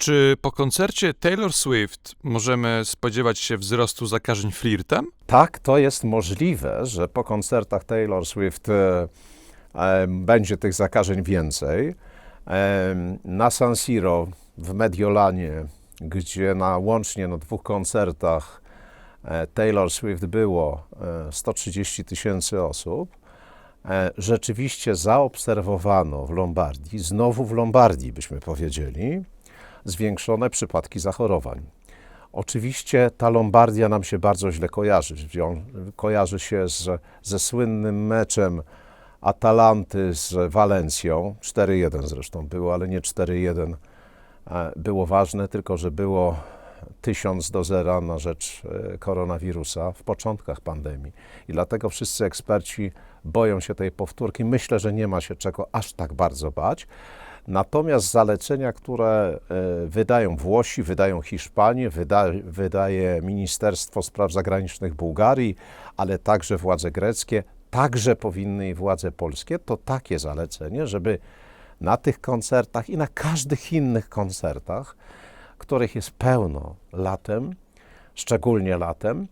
Czy po koncercie Taylor Swift możemy spodziewać się wzrostu zakażeń flirtem? Tak, to jest możliwe, że po koncertach Taylor Swift e, e, będzie tych zakażeń więcej. E, na San Siro w Mediolanie, gdzie na łącznie na dwóch koncertach e, Taylor Swift było e, 130 tysięcy osób, e, rzeczywiście zaobserwowano w Lombardii, znowu w Lombardii byśmy powiedzieli, zwiększone przypadki zachorowań. Oczywiście ta Lombardia nam się bardzo źle kojarzy. Kojarzy się z, ze słynnym meczem Atalanty z Walencją. 4-1 zresztą było, ale nie 4-1 e, było ważne, tylko że było 1000 do zera na rzecz e, koronawirusa w początkach pandemii. I dlatego wszyscy eksperci boją się tej powtórki. Myślę, że nie ma się czego aż tak bardzo bać. Natomiast zalecenia, które e, wydają Włosi, wydają Hiszpanie, wyda, wydaje Ministerstwo Spraw Zagranicznych Bułgarii, ale także władze greckie, także powinny i władze polskie, to takie zalecenie, żeby na tych koncertach i na każdych innych koncertach, których jest pełno latem, szczególnie latem,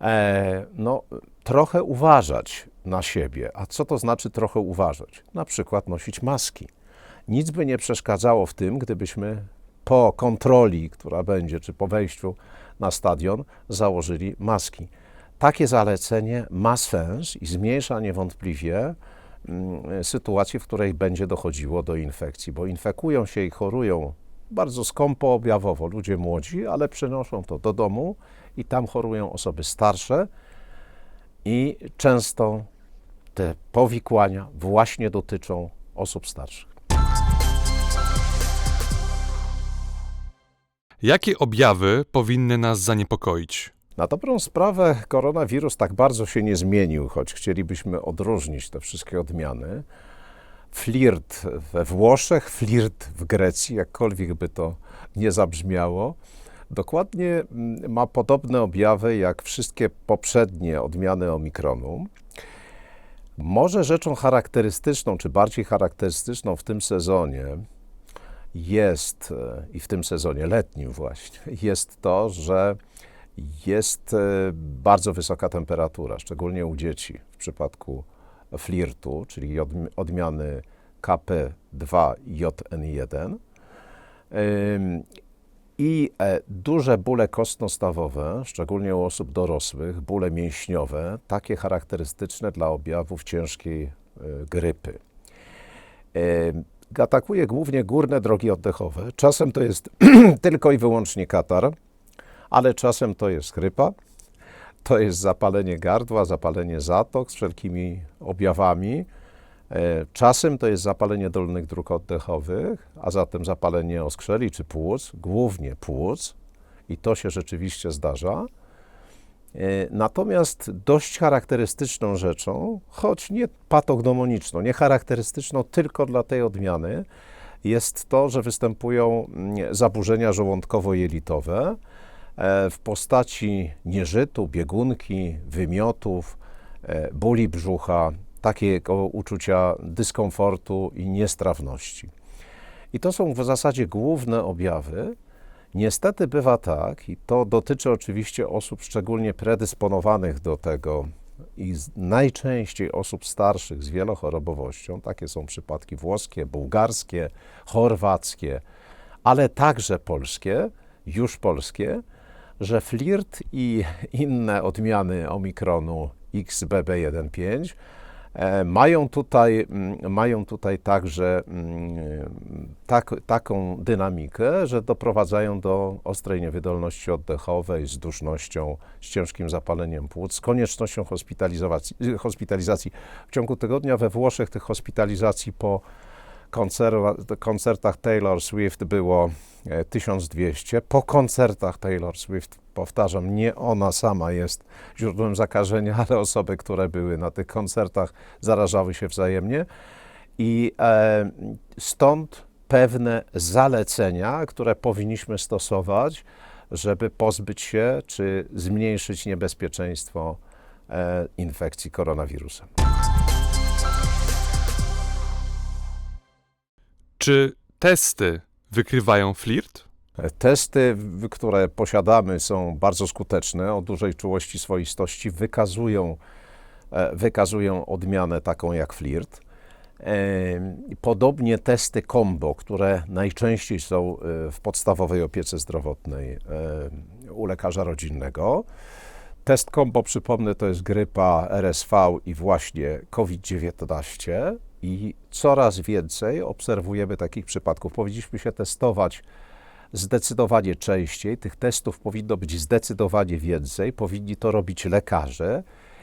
e, no, trochę uważać na siebie. A co to znaczy trochę uważać? Na przykład nosić maski. Nic by nie przeszkadzało w tym, gdybyśmy po kontroli, która będzie, czy po wejściu na stadion, założyli maski. Takie zalecenie ma sens i zmniejsza niewątpliwie mm, sytuację, w której będzie dochodziło do infekcji, bo infekują się i chorują bardzo skąpo objawowo ludzie młodzi, ale przynoszą to do domu i tam chorują osoby starsze i często te powikłania właśnie dotyczą osób starszych. Jakie objawy powinny nas zaniepokoić? Na dobrą sprawę koronawirus tak bardzo się nie zmienił, choć chcielibyśmy odróżnić te wszystkie odmiany. Flirt we Włoszech, flirt w Grecji, jakkolwiek by to nie zabrzmiało, dokładnie mm, ma podobne objawy jak wszystkie poprzednie odmiany omikronu. Może rzeczą charakterystyczną, czy bardziej charakterystyczną w tym sezonie jest, e, i w tym sezonie letnim właśnie, jest to, że jest e, bardzo wysoka temperatura, szczególnie u dzieci w przypadku flirtu, czyli odmi- odmiany KP2JN1. Ym, I e, duże bóle kostnostawowe, szczególnie u osób dorosłych, bóle mięśniowe, takie charakterystyczne dla objawów ciężkiej grypy. Atakuje głównie górne drogi oddechowe. Czasem to jest tylko i wyłącznie katar, ale czasem to jest grypa, to jest zapalenie gardła, zapalenie zatok z wszelkimi objawami. E, Czasem to jest zapalenie dolnych dróg oddechowych, a zatem zapalenie oskrzeli czy płuc, głównie płuc, i to się rzeczywiście zdarza. E, Natomiast dość charakterystyczną rzeczą, choć nie patognomoniczną, nie charakterystyczną tylko dla tej odmiany, jest to, że występują mm, zaburzenia żołądkowo-jelitowe e, w postaci nieżytu, biegunki, wymiotów, e, bóli brzucha, takiego uczucia dyskomfortu i niestrawności. I to są w zasadzie główne objawy. Niestety bywa tak, i to dotyczy oczywiście osób szczególnie predysponowanych do tego i najczęściej osób starszych z wielochorobowością. Takie są przypadki włoskie, bułgarskie, chorwackie, ale także polskie, już polskie, że flirt i inne odmiany omikronu XBB1.5 e, mają tutaj, mm, mają tutaj także mm, tak, taką dynamikę, że doprowadzają do ostrej niewydolności oddechowej z dusznością, z ciężkim zapaleniem płuc, z koniecznością hospitalizacji. hospitalizacji. W ciągu tygodnia we Włoszech tych hospitalizacji po koncertach Taylor Swift było e, 1200. Po koncertach Taylor Swift, powtarzam, nie ona sama jest źródłem zakażenia, ale osoby, które były na tych koncertach, zarażały się wzajemnie. I e, stąd pewne zalecenia, które powinniśmy stosować, żeby pozbyć się czy zmniejszyć niebezpieczeństwo e, infekcji koronawirusem. Czy testy wykrywają flirt? Testy, w- które posiadamy, są bardzo skuteczne, o dużej czułości swoistości, wykazują, e, wykazują odmianę taką jak flirt. E, Podobnie testy combo, które najczęściej są e, w podstawowej opiece zdrowotnej e, u lekarza rodzinnego. Test combo, przypomnę, to jest grypa, RSV i właśnie COVID-19 i coraz więcej obserwujemy takich przypadków. Powinniśmy się testować zdecydowanie częściej. Tych testów powinno być zdecydowanie więcej. Powinni to robić lekarze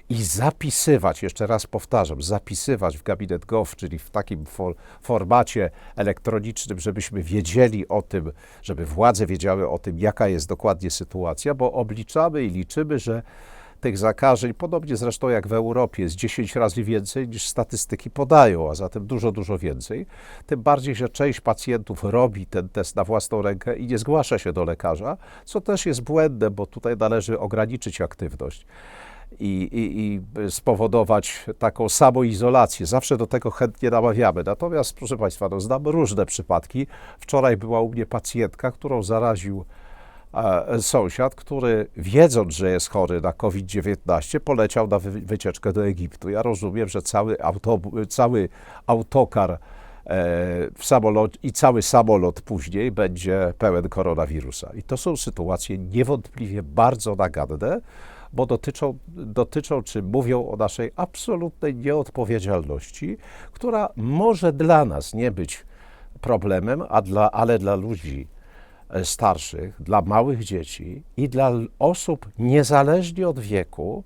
i zapisywać, jeszcze raz powtarzam, zapisywać w gabinet gov, czyli w takim for, formacie elektronicznym, żebyśmy wiedzieli o tym, żeby władze wiedziały o tym, jaka jest dokładnie sytuacja, bo obliczamy i liczymy, że tych zakażeń, podobnie zresztą jak w Europie, jest 10 razy więcej niż statystyki podają, a zatem dużo, dużo więcej. Tym bardziej, że część pacjentów robi ten test na własną rękę i nie zgłasza się do lekarza, co też jest błędne, bo tutaj należy ograniczyć aktywność i, i, i spowodować taką samoizolację. Zawsze do tego chętnie namawiamy. Natomiast, proszę Państwa, no, znam różne przypadki. Wczoraj była u mnie pacjentka, którą zaraził sąsiad, który wiedząc, że jest chory na COVID-19, poleciał na wy, wycieczkę do Egiptu. Ja rozumiem, że cały, autobu- cały autokar e, w samolot, i cały samolot później będzie pełen koronawirusa. I to są sytuacje niewątpliwie bardzo naganne, bo dotyczą, dotyczą czy mówią o naszej absolutnej nieodpowiedzialności, która może dla nas nie być problemem, a dla, ale dla ludzi e, starszych, dla małych dzieci i dla osób niezależnie od wieku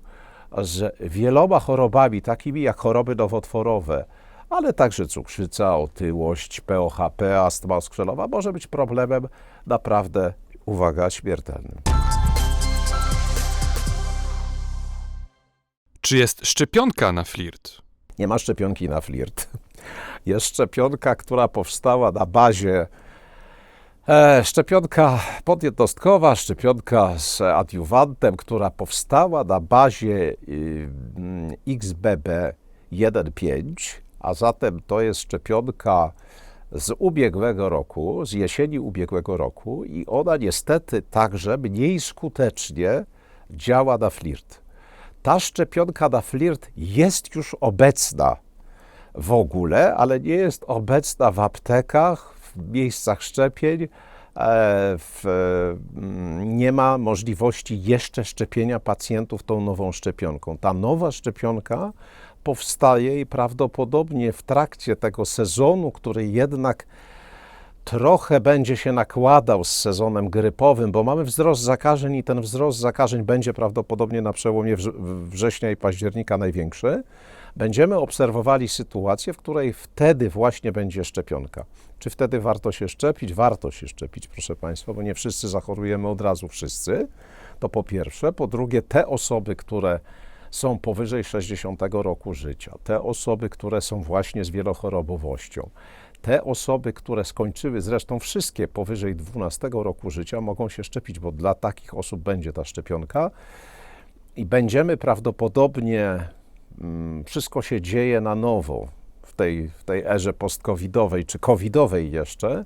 z wieloma chorobami, takimi jak choroby nowotworowe, ale także cukrzyca, otyłość, POHP, astma skrzelowa, może być problemem naprawdę, uwaga, śmiertelnym. Czy jest szczepionka na flirt? Nie ma szczepionki na flirt. Jest szczepionka, która powstała na bazie e, szczepionka podjednostkowa, szczepionka z adiuwantem, która powstała na bazie y, mm, XBB1.5, a zatem to jest szczepionka z ubiegłego roku, z jesieni ubiegłego roku i ona niestety także mniej skutecznie działa na flirt. Ta szczepionka na flirt jest już obecna w ogóle, ale nie jest obecna w aptekach, miejscach szczepień. e, W, mm, nie ma możliwości jeszcze szczepienia pacjentów tą nową szczepionką. Ta nowa szczepionka powstaje i prawdopodobnie w trakcie tego sezonu, który jednak trochę będzie się nakładał z sezonem grypowym, bo mamy wzrost zakażeń i ten wzrost zakażeń będzie prawdopodobnie na przełomie wrze- września i października największy. Będziemy obserwowali sytuację, w której wtedy właśnie będzie szczepionka. Czy wtedy warto się szczepić? Warto się szczepić, proszę Państwa, bo nie wszyscy zachorujemy od razu, wszyscy. To po pierwsze. Po drugie, te osoby, które są powyżej 60 roku życia, te osoby, które są właśnie z wielochorobowością, te osoby, które skończyły, zresztą wszystkie powyżej 12 roku życia, mogą się szczepić, bo dla takich osób będzie ta szczepionka i będziemy prawdopodobnie, mm, wszystko się dzieje na nowo tej, w tej erze post-covidowej czy covidowej jeszcze,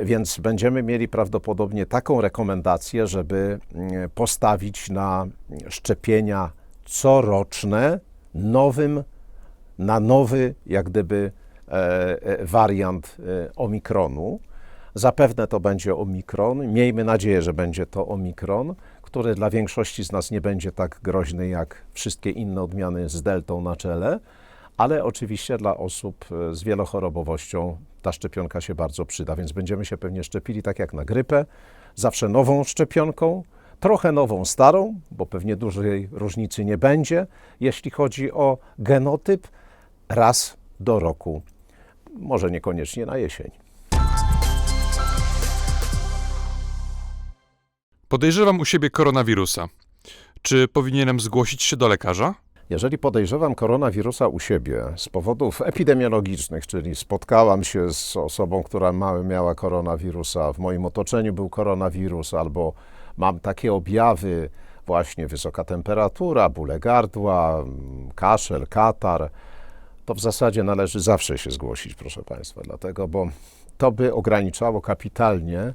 Więc będziemy mieli prawdopodobnie taką rekomendację, żeby mm, postawić na szczepienia coroczne nowym, na nowy, jak gdyby, e, e, wariant e, omikronu. Zapewne to będzie omikron. Miejmy nadzieję, że będzie to omikron, który dla większości z nas nie będzie tak groźny jak wszystkie inne odmiany z deltą na czele, ale oczywiście dla osób e, z wielochorobowością ta szczepionka się bardzo przyda, więc będziemy się pewnie szczepili tak jak na grypę, zawsze nową szczepionką, trochę nową starą, bo pewnie dużej różnicy nie będzie, jeśli chodzi o genotyp, raz do roku, może niekoniecznie na jesień. Podejrzewam u siebie koronawirusa. Czy powinienem zgłosić się do lekarza? Jeżeli podejrzewam koronawirusa u siebie z powodów epidemiologicznych, czyli spotkałam się z osobą, która miała koronawirusa, w moim otoczeniu był koronawirus, albo mam takie objawy, właśnie wysoka temperatura, bóle gardła, kaszel, katar, to w zasadzie należy zawsze się zgłosić, proszę Państwa, dlatego, bo to by ograniczało kapitalnie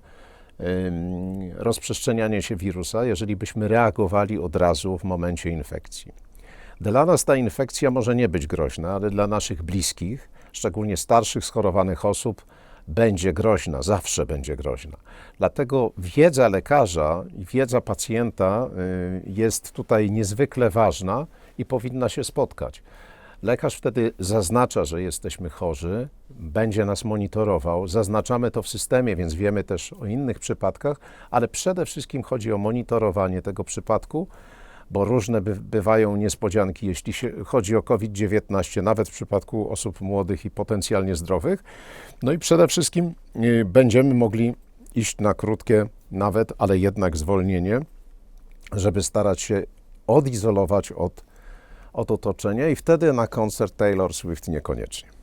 rozprzestrzenianie się wirusa, jeżeli byśmy reagowali od razu w momencie infekcji. Dla nas ta infekcja może nie być groźna, ale dla naszych bliskich, szczególnie starszych, schorowanych osób, będzie groźna, zawsze będzie groźna. Dlatego wiedza lekarza i wiedza pacjenta y, jest tutaj niezwykle ważna i powinna się spotkać. Lekarz wtedy zaznacza, że jesteśmy chorzy, będzie nas monitorował. Zaznaczamy to w systemie, więc wiemy też o innych przypadkach, ale przede wszystkim chodzi o monitorowanie tego przypadku, bo różne by, bywają niespodzianki, jeśli chodzi o COVID-19, nawet w przypadku osób młodych i potencjalnie zdrowych. No i przede wszystkim y, będziemy mogli iść na krótkie, nawet, ale jednak zwolnienie, żeby starać się odizolować od, od otoczenia, i wtedy na koncert Taylor Swift niekoniecznie.